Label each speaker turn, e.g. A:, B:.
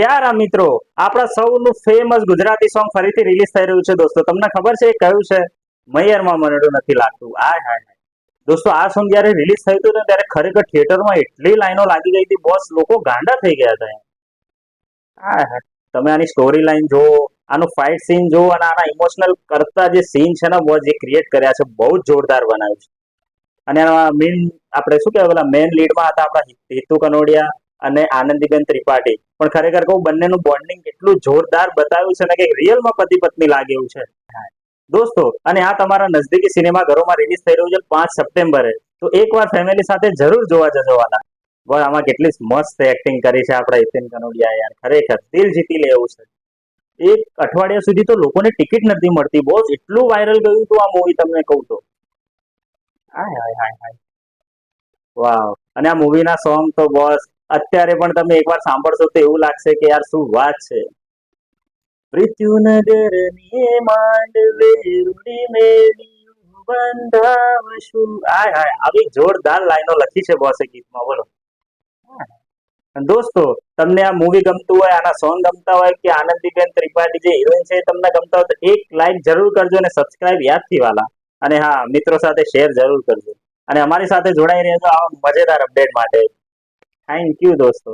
A: પ્યારા મિત્રો, આપણા સૌનું ફેમસ ગુજરાતી સોંગ ફરીથી રિલીઝ થઈ રહ્યું છે. દોસ્તો, તમને ખબર છે, કયું છે? મૈયરમાં મનડું નથી લાગતું. આ હા દોસ્તો, આ સોંગ જયારે રિલીઝ થયું હતું ત્યારે ખરેખર થિયેટરમાં એટલી લાઈનો લાગી ગઈ હતી. બોસ લોકો ગાંડા થઈ ગયા હતા હા હાય તમે આની સ્ટોરી લાઈન જો આનું ફાઇટ સીન જો અને આના ઇમોશનલ કરતા જે સીન છે ને બોસ જે ક્રિએટ કર્યા છે, બહુ જ જોરદાર બનાવ્યું છે. અને મેઇન આપણે શું કહેવાય, પેલા મેઇન લીડમાં હતા આપણા હેતુ કનોડિયા અને આનંદીબેન ત્રિપાઠી. પણ ખરેખર કહું, બંનેનું બોન્ડિંગ એટલું જોરદાર બતાવ્યું છે ને કે રિયલમાં પતિ પત્ની લાગે એવું છે. દોસ્તો, અને આ તમારા નજદીકી સિનેમા ઘરોમાં રિલીઝ થઈ રહ્યું છે પાંચ સપ્ટેમ્બરે. તો એકવાર ફેમિલી સાથે જરૂર જોવા જજો વાલા. બોલ આમાં કેટલી મસ્ત એક્ટિંગ કરી છે આપણા હિતેન કનોડિયા યાર. ખરેખર, દિલ જીતી લે એવું છે. એક અઠવાડિયા સુધી તો લોકોને ટિકિટ નથી મળતી બોસ એટલું વાયરલ ગયું હતું આ મૂવી તમને કહું તો. હાય હાય હાય હાય. વાવ. અને આ મૂવીના સોંગ તો બોસ અત્યારે પણ તમે એકવાર સાંભળશો તો એવું લાગશે કે યાર શું વાત છે. મૃત્યુનગરની માંડવે રૂડી મેળ્યું, બંધાવશું. હાય આવી જોરદાર લાઈનો લખી છે બોસે ગીતમાં, બોલો. દોસ્તો, તમને આ મૂવી ગમતું હોય, આના સોંગ ગમતા હોય કે આનંદીબેન ત્રિપાઠી જે હિરોઈન છે તમને ગમતા હોય તો એક લાઈક જરૂર કરજો અને સબસ્ક્રાઇબ યાદથી વાલા. અને હા, મિત્રો સાથે શેર જરૂર કરજો. અને અમારી સાથે જોડાઈ રહેજો આવા મજેદાર અપડેટ માટે. થેન્ક યુ દોસ્તો